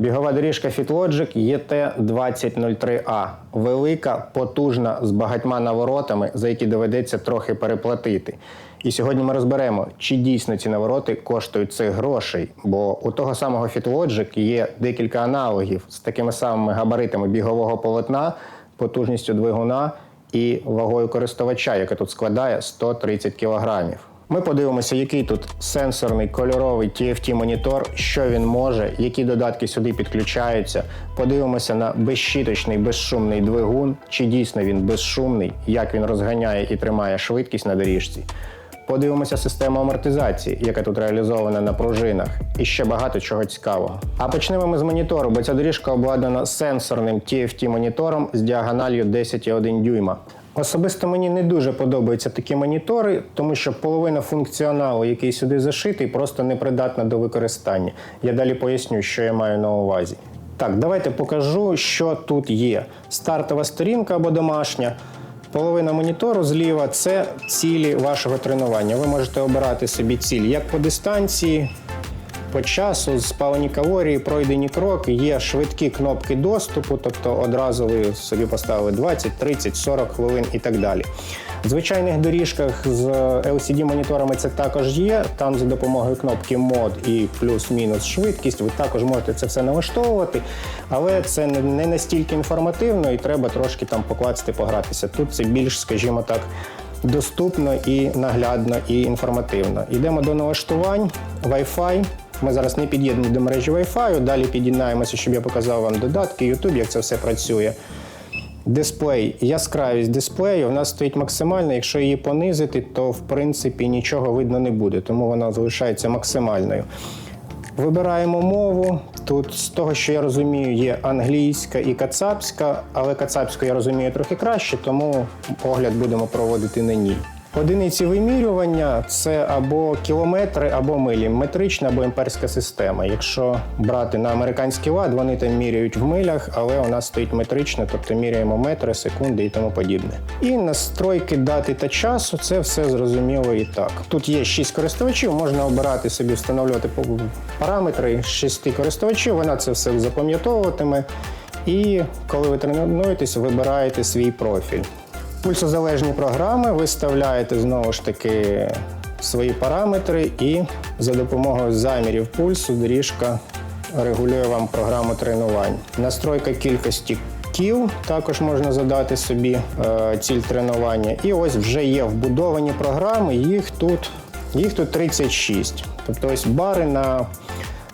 Бігова доріжка FitLogic ET2003A. Велика, потужна, з багатьма наворотами, за які доведеться трохи переплатити. І сьогодні ми розберемо, чи дійсно ці навороти коштують цих грошей. Бо у того самого FitLogic є декілька аналогів з такими самими габаритами бігового полотна, потужністю двигуна і вагою користувача, яка тут складає 130 кілограмів. Ми подивимося, який тут сенсорний кольоровий TFT монітор, що він може, які додатки сюди підключаються. Подивимося на безщіточний, безшумний двигун, чи дійсно він безшумний, як він розганяє і тримає швидкість на доріжці. Подивимося систему амортизації, яка тут реалізована на пружинах, і ще багато чого цікавого. А почнемо ми з монітору, бо ця доріжка обладнана сенсорним TFT-монітором з діагональю 10,1 дюйма. Особисто мені не дуже подобаються такі монітори, тому що половина функціоналу, який сюди зашитий, просто непридатна до використання. Я далі поясню, що я маю на увазі. Так, давайте покажу, що тут є. Стартова сторінка або домашня. Половина монітору зліва це цілі вашого тренування. Ви можете обирати собі ціль як по дистанції, по часу, спалені калорії, пройдені кроки, є швидкі кнопки доступу, тобто одразу ви собі поставили 20, 30, 40 хвилин і так далі. В звичайних доріжках з LCD-моніторами це також є. Там за допомогою кнопки мод і плюс-мінус швидкість. Ви також можете це все налаштовувати, але це не- настільки інформативно і треба трошки там покласти, погратися. Тут це більш, скажімо так, доступно і наглядно, і інформативно. Йдемо до налаштувань Wi-Fi. Ми зараз не під'єднані до мережі Wi-Fi, далі під'єднаємося, щоб я показав вам додатки, YouTube, як це все працює. Дисплей, яскравість дисплею у нас стоїть максимальна. Якщо її понизити, то в принципі нічого видно не буде, тому вона залишається максимальною. Вибираємо мову. Тут з того, що я розумію, є англійська і кацапська, але кацапську я розумію трохи краще, тому огляд будемо проводити на ній. Одиниці вимірювання це або кілометри, або милі, метрична або імперська система. Якщо брати на американський лад, вони там міряють в милях, але у нас стоїть метрична, тобто міряємо метри, секунди і тому подібне. І настройки дати та часу це все зрозуміло і так. Тут є 6 користувачів, можна обирати собі, встановлювати параметри 6 користувачів, вона це все запам'ятовуватиме. І коли ви тренуєтесь, вибираєте свій профіль. Пульсозалежні програми виставляєте знову ж таки свої параметри, і за допомогою замірів пульсу доріжка регулює вам програму тренувань. Настройка кількості кіл також можна задати собі е, ціль тренування. І ось вже є вбудовані програми, їх тут, їх тут 36. Тобто ось бари на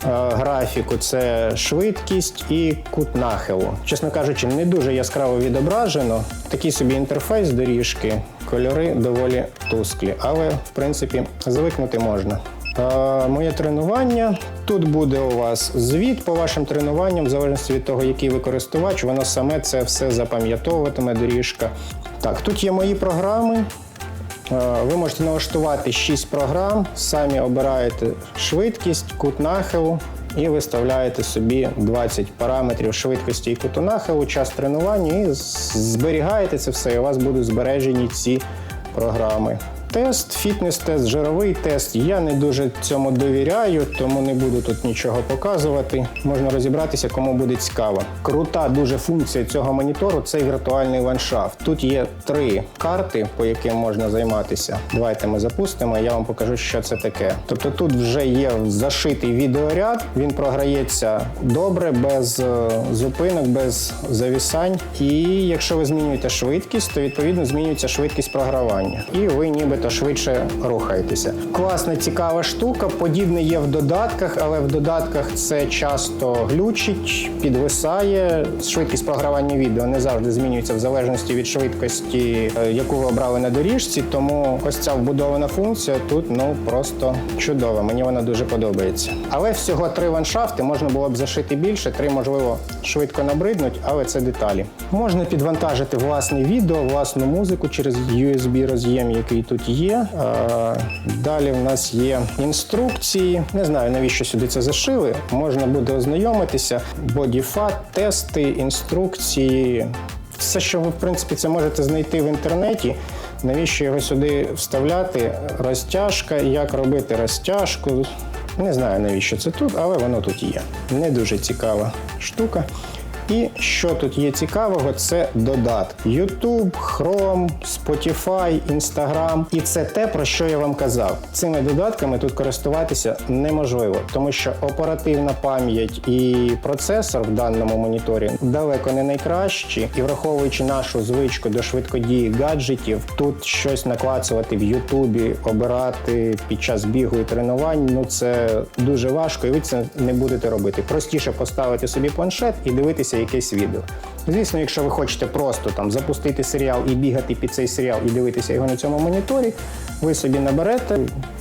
графіку це швидкість і кут нахилу. Чесно кажучи, не дуже яскраво відображено. Такий собі інтерфейс доріжки, кольори доволі тусклі, але в принципі звикнути можна. Е, Моє тренування. Тут буде у вас звіт по вашим тренуванням, в залежності від того, який ви користувач, воно саме це все запам'ятовуватиме доріжка. Так, тут є мої програми. Е, Ви можете налаштувати 6 програм, самі обираєте швидкість, кут нахилу і виставляєте собі 20 параметрів швидкості і куту нахилу, час тренування і зберігаєте це все, і у вас будуть збережені ці програми. Тест, фітнес-тест, жировий тест. Я не дуже цьому довіряю, тому не буду тут нічого показувати. Можна розібратися, кому буде цікаво. Крута дуже функція цього монітору це віртуальний ландшафт. Тут є три карти, по яким можна займатися. Давайте ми запустимо, я вам покажу, що це таке. Тобто тут вже є зашитий відеоряд, він програється добре, без е, зупинок, без завісань. І якщо ви змінюєте швидкість, то відповідно змінюється швидкість програвання. І ви нібито швидше рухаєтеся. Класна, цікава штука. Подібне є в додатках, але в додатках це часто глючить, підвисає. Швидкість програвання відео не завжди змінюється в залежності від швидкості, е, яку ви обрали на доріжці. Тому ось ця вбудована функція тут ну просто чудова. Мені вона дуже подобається. Але всього три ландшафти можна було б зашити більше. Три можливо швидко набриднуть, але це деталі. Можна підвантажити власне відео, власну музику через USB роз'єм, який тут є. Далі в нас є інструкції. Не знаю навіщо сюди це зашили. Можна буде ознайомитися. Бодіфат, тести, інструкції. Все, що ви в принципі це можете знайти в інтернеті. Навіщо його сюди вставляти? Розтяжка, як робити розтяжку, Не знаю, навіщо це тут, але воно тут є. Не дуже цікава штука. І що тут є цікавого, це додатки. YouTube, Chrome, Spotify, Instagram. І це те, про що я вам казав. Цими додатками тут користуватися неможливо, тому що оперативна пам'ять і процесор в даному моніторі далеко не найкращі. І враховуючи нашу звичку до швидкодії гаджетів, тут щось наклацувати в Ютубі, обирати під час бігу і тренувань. Ну це дуже важко, і ви це не будете робити. Простіше поставити собі планшет і дивитися якесь відео. Звісно, якщо ви хочете просто там запустити серіал і бігати під цей серіал і дивитися його на цьому моніторі, ви собі наберете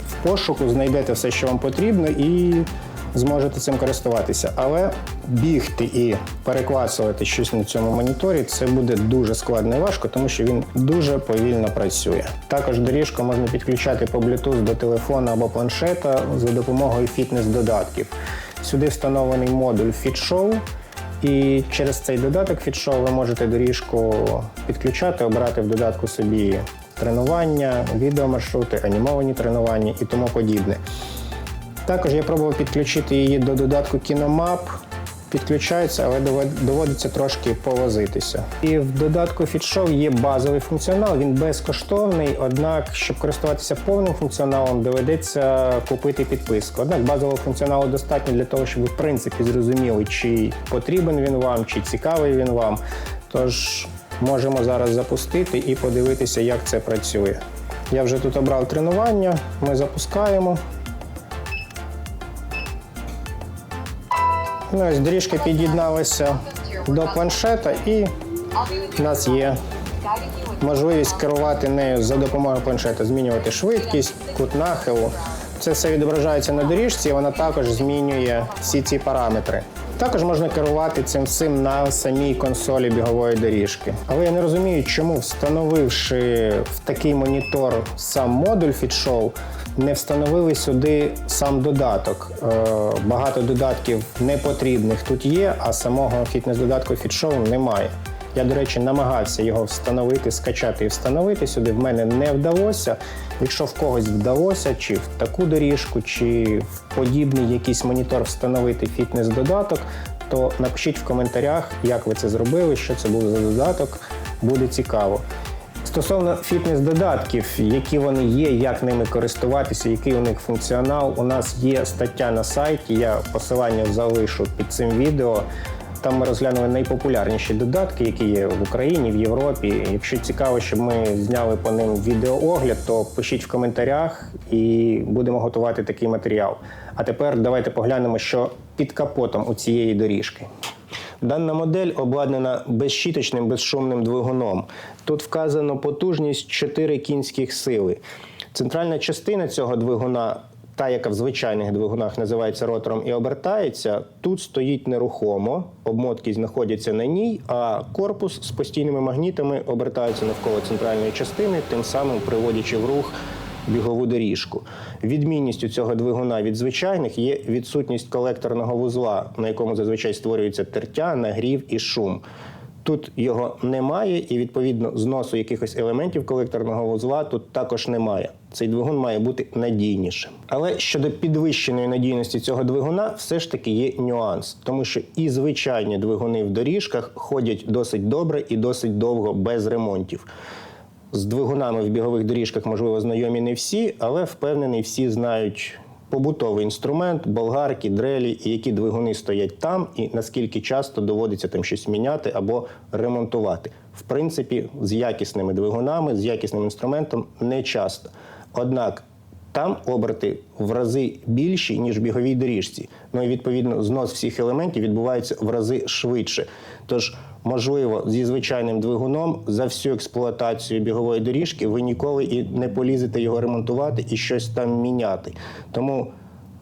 в пошуку, знайдете все, що вам потрібно, і зможете цим користуватися. Але бігти і перекласувати щось на цьому моніторі це буде дуже складно і важко, тому що він дуже повільно працює. Також доріжку можна підключати по Bluetooth до телефона або планшета за допомогою фітнес-додатків. Сюди встановлений модуль FitShow, і через цей додаток FitShow ви можете доріжку підключати, обрати в додатку собі тренування, відеомаршрути, анімовані тренування і тому подібне. Також я пробував підключити її до додатку KinoMap. Підключається, але довод- доводиться трошки повозитися. І в додатку FitShow є базовий функціонал, він безкоштовний, однак, щоб користуватися повним функціоналом, доведеться купити підписку. Однак базового функціоналу достатньо для того, щоб ви в принципі зрозуміли, чи потрібен він вам, чи цікавий він вам. Тож можемо зараз запустити і подивитися, як це працює. Я вже тут обрав тренування, ми запускаємо. Ну, ось доріжка під'єдналася до планшета, і в нас є можливість керувати нею за допомогою планшета, змінювати швидкість, кут нахилу. Це все відображається на доріжці, і вона також змінює всі ці параметри. Також можна керувати цим всім на самій консолі бігової доріжки. Але я не розумію, чому встановивши в такий монітор сам модуль FitShow, не встановили сюди сам додаток. Е, Багато додатків непотрібних тут є, а самого фітнес-додатку FitShow немає. Я, до речі, намагався його встановити, скачати і встановити сюди. В мене не вдалося. Якщо в когось вдалося, чи в таку доріжку, чи в подібний якийсь монітор встановити фітнес-додаток, то напишіть в коментарях, як ви це зробили, що це був за додаток. Буде цікаво. Стосовно фітнес-додатків, які вони є, як ними користуватися, який у них функціонал, у нас є стаття на сайті. Я посилання залишу під цим відео. Там ми розглянули найпопулярніші додатки, які є в Україні, в Європі. Якщо цікаво, щоб ми зняли по ним відеоогляд, то пишіть в коментарях і будемо готувати такий матеріал. А тепер давайте поглянемо, що під капотом у цієї доріжки. Дана модель обладнана безщіточним безшумним двигуном. Тут вказано потужність 4 кінських сили. Центральна частина цього двигуна, та яка в звичайних двигунах називається ротором і обертається, тут стоїть нерухомо, обмотки знаходяться на ній, а корпус з постійними магнітами обертається навколо центральної частини, тим самим приводячи в рух бігову доріжку. Відмінністю цього двигуна від звичайних є відсутність колекторного вузла, на якому зазвичай створюється тертя, нагрів і шум. Тут його немає, і відповідно зносу якихось елементів колекторного вузла тут також немає. Цей двигун має бути надійнішим. Але щодо підвищеної надійності цього двигуна, все ж таки є нюанс, тому що і звичайні двигуни в доріжках ходять досить добре і досить довго без ремонтів. З двигунами в бігових доріжках, можливо, знайомі не всі, але впевнений, всі знають побутовий інструмент, болгарки, дрелі, і які двигуни стоять там, і наскільки часто доводиться там щось міняти або ремонтувати. В принципі, з якісними двигунами, з якісним інструментом не часто. Однак там оберти в рази більші, ніж в біговій доріжці. Ну і відповідно знос всіх елементів відбувається в рази швидше. Тож, можливо, зі звичайним двигуном за всю експлуатацію бігової доріжки ви ніколи і не полізете його ремонтувати і щось там міняти. Тому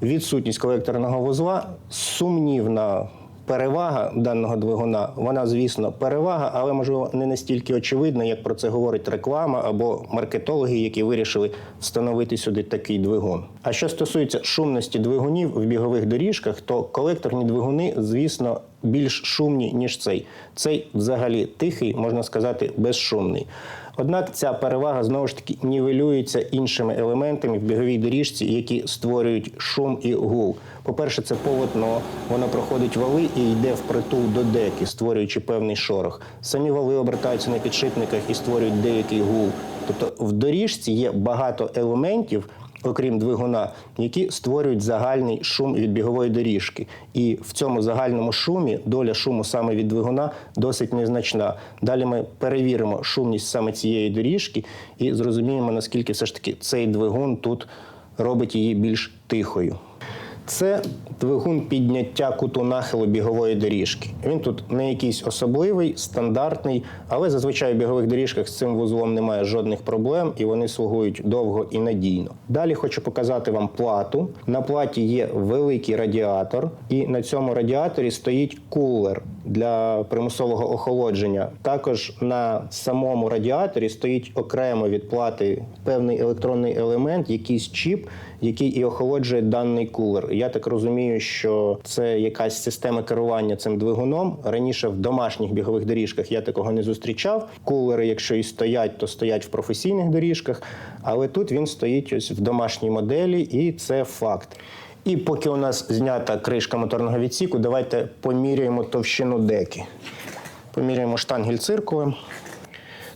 відсутність колекторного вузла сумнівна перевага даного двигуна. Вона, звісно, перевага, але можливо не настільки очевидна, як про це говорить реклама або маркетологи, які вирішили встановити сюди такий двигун. А що стосується шумності двигунів в бігових доріжках, то колекторні двигуни, звісно, більш шумні, ніж цей. Цей взагалі тихий, можна сказати, безшумний. Однак ця перевага знову ж таки нівелюється іншими елементами в біговій доріжці, які створюють шум і гул. По-перше, це полотно, воно проходить вали і йде впритул до деки, створюючи певний шорох. Самі вали обертаються на підшипниках і створюють деякий гул. Тобто в доріжці є багато елементів, окрім двигуна, які створюють загальний шум від бігової доріжки. І в цьому загальному шумі доля шуму саме від двигуна досить незначна. Далі ми перевіримо шумність саме цієї доріжки і зрозуміємо, наскільки все ж таки цей двигун тут робить її більш тихою. Це двигун підняття куту нахилу бігової доріжки. Він тут не якийсь особливий, стандартний, але зазвичай у бігових доріжках з цим вузлом немає жодних проблем і вони слугують довго і надійно. Далі хочу показати вам плату. На платі є великий радіатор, і на цьому радіаторі стоїть кулер для примусового охолодження. Також на самому радіаторі стоїть окремо від плати певний електронний елемент, якийсь чіп, який і охолоджує даний кулер. Я так розумію, що це якась система керування цим двигуном. Раніше в домашніх бігових доріжках я такого не зустрічав. Кулери, якщо і стоять, то стоять в професійних доріжках. Але тут він стоїть ось в домашній моделі, і це факт. І поки у нас знята кришка моторного відсіку, давайте поміряємо товщину деки. Поміряємо штангель циркулем.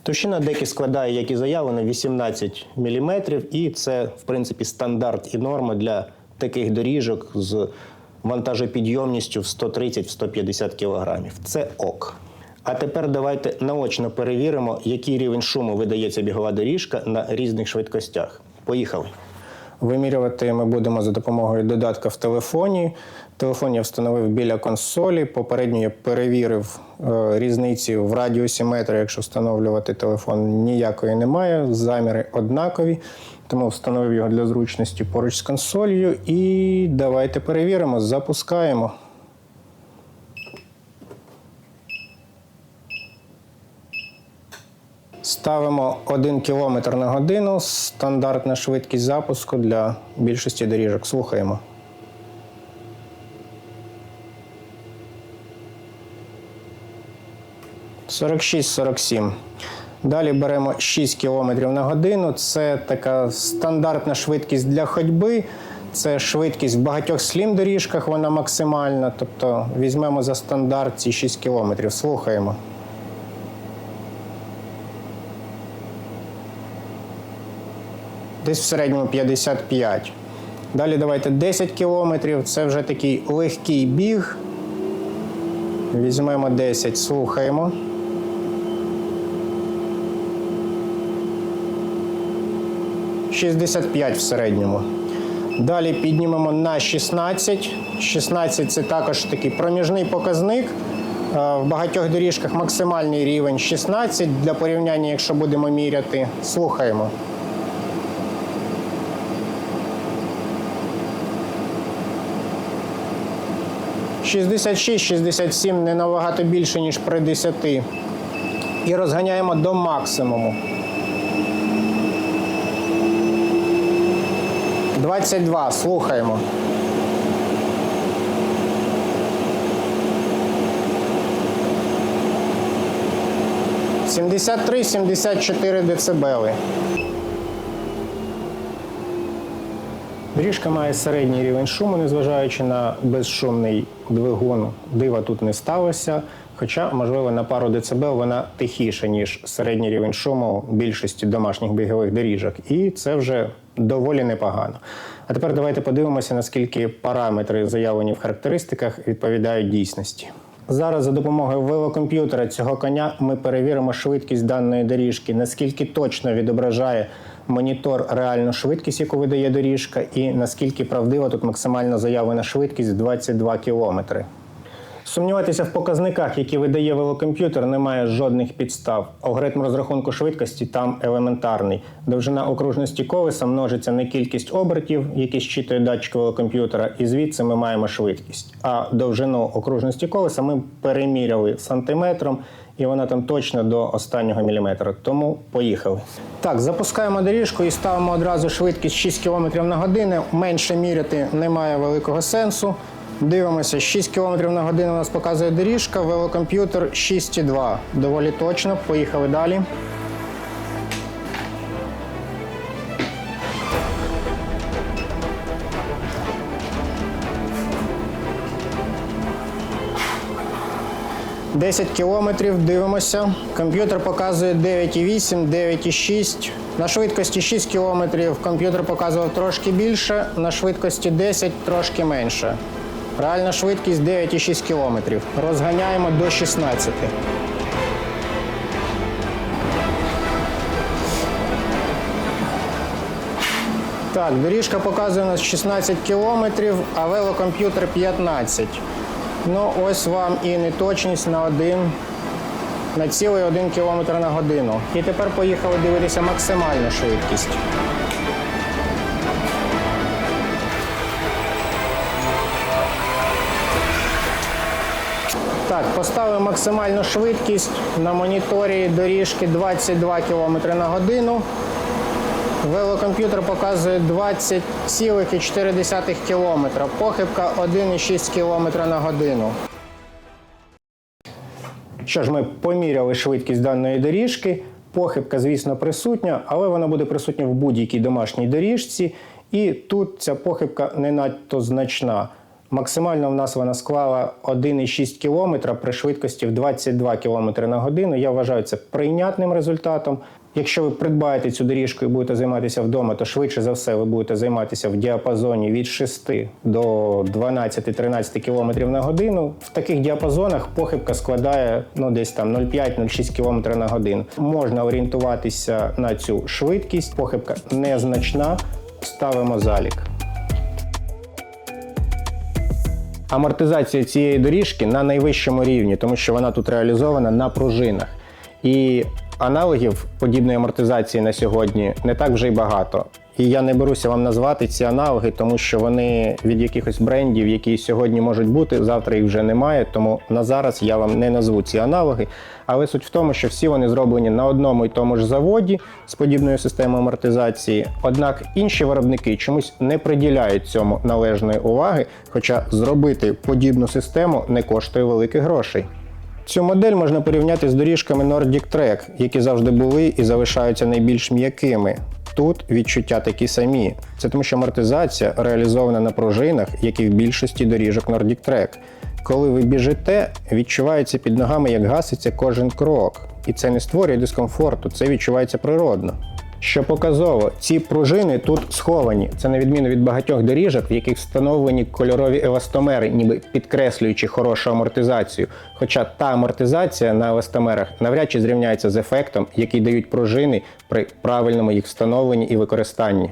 Товщина деки складає, як і заявлено, 18 мм, і це, в принципі, стандарт і норма для таких доріжок з вантажопідйомністю в 130-150 кг. Це ок. А тепер давайте наочно перевіримо, який рівень шуму видається бігова доріжка на різних швидкостях. Поїхали. Вимірювати ми будемо за допомогою додатка в телефоні. Телефон я встановив біля консолі. Попередньо я перевірив е, різниці в радіусі метра, якщо встановлювати телефон, ніякої немає. Заміри однакові. Тому встановив його для зручності поруч з консолью. І давайте перевіримо, запускаємо. Ставимо 1 км на годину, стандартна швидкість запуску для більшості доріжок. Слухаємо. Сорок шість, сорок сім. Далі беремо 6 км на годину. Це така стандартна швидкість для ходьби. Це швидкість в багатьох слім доріжках, вона максимальна. Тобто візьмемо за стандарт ці 6 км. Слухаємо. десь в середньому 55. Далі давайте 10 кілометрів. Це вже такий легкий біг. Візьмемо 10, слухаємо. «65 в середньому. Далі піднімемо на 16. 16 це також такий проміжний показник. Е, В багатьох доріжках максимальний рівень 16. Для порівняння, якщо будемо міряти, слухаємо. Шістдесят шість, шістдесят сім не набагато більше, ніж при 10. І розганяємо до максимуму. 22, слухаємо. Сімдесят три, сімдесят чотири децибели. Доріжка має середній рівень шуму, незважаючи на безшумний двигун. Дива тут не сталося. Хоча, можливо, на пару децибел вона тихіша, ніж середній рівень шуму більшості домашніх бігових доріжок. І це вже доволі непогано. А тепер давайте подивимося, наскільки параметри, заявлені в характеристиках, відповідають дійсності. Зараз за допомогою велокомп'ютера цього коня ми перевіримо швидкість даної доріжки, наскільки точно відображає монітор реальну швидкість, яку видає доріжка, і наскільки правдива тут максимальна заявлена швидкість 22 км. Сумніватися в показниках, які видає велокомп'ютер, немає жодних підстав. Алгоритм розрахунку швидкості там елементарний. Довжина окружності колеса множиться на кількість обертів, які щитує датчик велокомп'ютера, і звідси ми маємо швидкість. А довжину окружності колеса ми переміряли сантиметром, і вона там точно до останнього міліметра. Тому поїхали. Так, запускаємо доріжку і ставимо одразу швидкість 6 км на годину. Менше міряти немає великого сенсу. Дивимося, 6 км на годину у нас показує доріжка, велокомп'ютер 6,2. Доволі точно. Поїхали далі. Десять кілометрів, дивимося. Комп'ютер показує 9,8, 9,6. На швидкості 6 кілометрів комп'ютер показував трошки більше, на швидкості 10 трошки менше. Реальна швидкість 9,6 кілометрів. Розганяємо до 16. Так, доріжка показує у нас 16 кілометрів, а велокомп'ютер 15. Ну, ось вам і неточність на один, на цілий один кілометр на годину. І тепер поїхали дивитися максимальну швидкість. Так, поставив максимальну швидкість на моніторі доріжки 22 км на годину. Велокомп'ютер показує 20,4 км. Похибка 1,6 км на годину. Що ж, ми поміряли швидкість даної доріжки. Похибка, звісно, присутня, але вона буде присутня в будь-якій домашній доріжці. І тут ця похибка не надто значна. Максимально в нас вона склала 1,6 км при швидкості в 22 км на годину. Я вважаю це прийнятним результатом. Якщо ви придбаєте цю доріжку і будете займатися вдома, то швидше за все ви будете займатися в діапазоні від 6 до 12-13 км на годину. В таких діапазонах похибка складає ну, десь там 0,5-0,6 км на годину. Можна орієнтуватися на цю швидкість. Похибка незначна. Ставимо залік. Амортизація цієї доріжки на найвищому рівні, тому що вона тут реалізована на пружинах. І аналогів подібної амортизації на сьогодні не так вже й багато. І я не беруся вам назвати ці аналоги, тому що вони від якихось брендів, які сьогодні можуть бути, завтра їх вже немає. Тому на зараз я вам не назву ці аналоги. Але суть в тому, що всі вони зроблені на одному і тому ж заводі з подібною системою амортизації. Однак інші виробники чомусь не приділяють цьому належної уваги, хоча зробити подібну систему не коштує великих грошей. Цю модель можна порівняти з доріжками Nordic Trek, які завжди були і залишаються найбільш м'якими. Тут відчуття такі самі. Це тому, що амортизація реалізована на пружинах, як і в більшості доріжок Nordic Track. Коли ви біжите, відчувається під ногами, як гаситься кожен крок. І це не створює дискомфорту, це відчувається природно. Що показово, ці пружини тут сховані. Це на відміну від багатьох доріжок, в яких встановлені кольорові еластомери, ніби підкреслюючи хорошу амортизацію. Хоча та амортизація на еластомерах навряд чи зрівняється з ефектом, який дають пружини при правильному їх встановленні і використанні.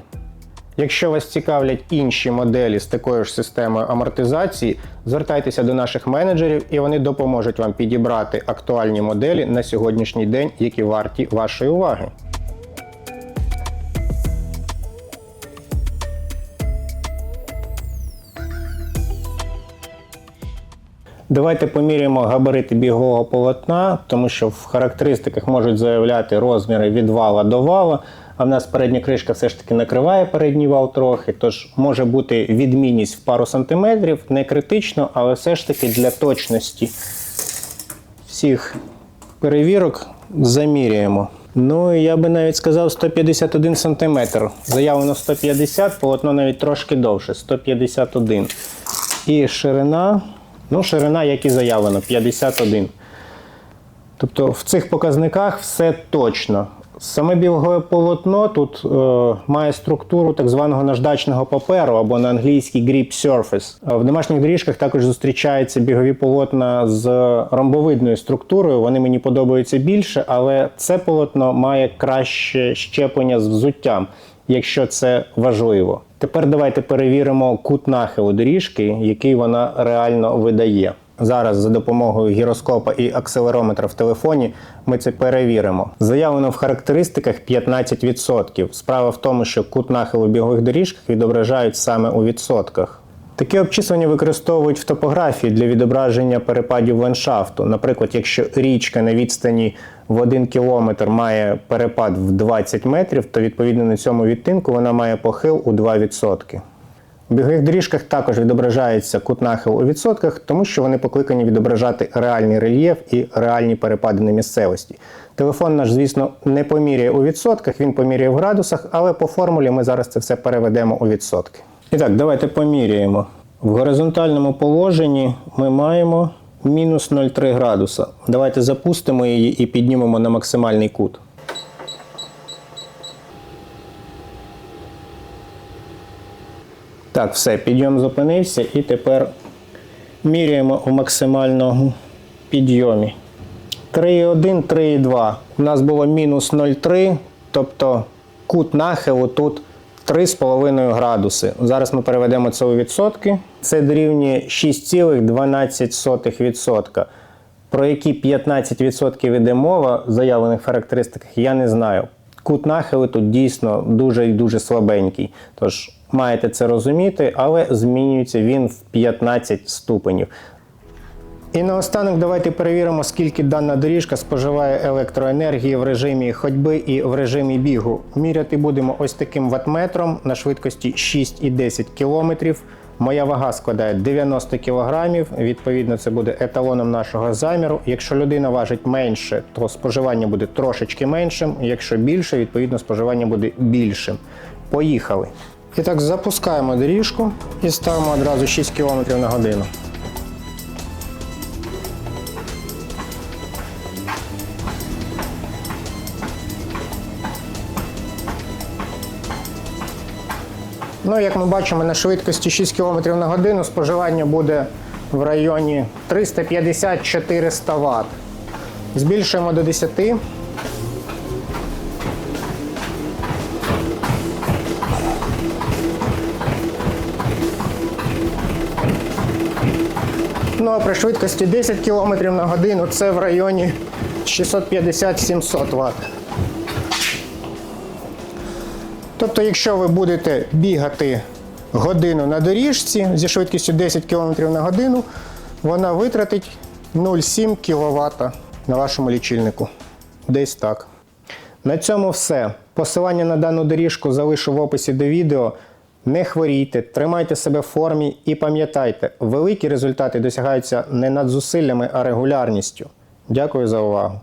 Якщо вас цікавлять інші моделі з такою ж системою амортизації, звертайтеся до наших менеджерів і вони допоможуть вам підібрати актуальні моделі на сьогоднішній день, які варті вашої уваги. Давайте поміряємо габарити бігового полотна, тому що в характеристиках можуть заявляти розміри від вала до вала. А в нас передня кришка все ж таки накриває передній вал трохи, тож може бути відмінність в пару сантиметрів, не критично, але все ж таки для точності всіх перевірок заміряємо. Ну, я би навіть сказав 151 см. Заявлено 150, полотно навіть трошки довше 151. І ширина, ну, ширина, як і заявлено, 51. Тобто в цих показниках все точно. Саме білгове полотно тут е, має структуру так званого наждачного паперу або на англійській grip surface. В домашніх доріжках також зустрічаються бігові полотна з ромбовидною структурою. Вони мені подобаються більше, але це полотно має краще щеплення з взуттям, якщо це важливо. Тепер давайте перевіримо кут нахилу доріжки, який вона реально видає. Зараз за допомогою гіроскопа і акселерометра в телефоні ми це перевіримо. Заявлено в характеристиках 15%. Справа в тому, що кут нахилу бігових доріжках відображають саме у відсотках. Таке обчислення використовують в топографії для відображення перепадів ландшафту. Наприклад, якщо річка на відстані в 1 кілометр має перепад в 20 метрів, то відповідно на цьому відтинку вона має похил у 2%. В бігових доріжках також відображається кут нахилу у відсотках, тому що вони покликані відображати реальний рельєф і реальні перепади на місцевості. Телефон наш, звісно, не поміряє у відсотках, він поміряє в градусах, але по формулі ми зараз це все переведемо у відсотки. І так, давайте поміряємо. В горизонтальному положенні ми маємо мінус 0,3 градуса. Давайте запустимо її і піднімемо на максимальний кут. Так, все, підйом зупинився і тепер міряємо у максимальному підйомі. 3,1, 3,2. У нас було мінус 0,3, тобто кут нахилу тут 3,5 градуси. Зараз ми переведемо це у відсотки. Це дорівнює 6,12%. Про які 15% іде мова в заявлених характеристиках, я не знаю. Кут нахилу тут дійсно дуже і дуже слабенький. Тож маєте це розуміти, але змінюється він в 15 ступенів. І наостанок давайте перевіримо, скільки дана доріжка споживає електроенергії в режимі ходьби і в режимі бігу. Міряти будемо ось таким ватметром на швидкості 6,10 км. Моя вага складає 90 кг, відповідно, це буде еталоном нашого заміру. Якщо людина важить менше, то споживання буде трошечки меншим. Якщо більше, відповідно, споживання буде більшим. Поїхали. І так, запускаємо доріжку і ставимо одразу 6 км на годину. Ну, як ми бачимо, на швидкості 6 км на годину споживання буде в районі 350-400 Вт. Збільшуємо до 10. Ну а при швидкості 10 км на годину це в районі 650-700 Вт. Тобто, якщо ви будете бігати годину на доріжці зі швидкістю 10 км на годину, вона витратить 0,7 кВт на вашому лічильнику. Десь так. На цьому все. Посилання на дану доріжку залишу в описі до відео. Не хворійте, тримайте себе в формі і пам'ятайте, великі результати досягаються не над зусиллями, а регулярністю. Дякую за увагу.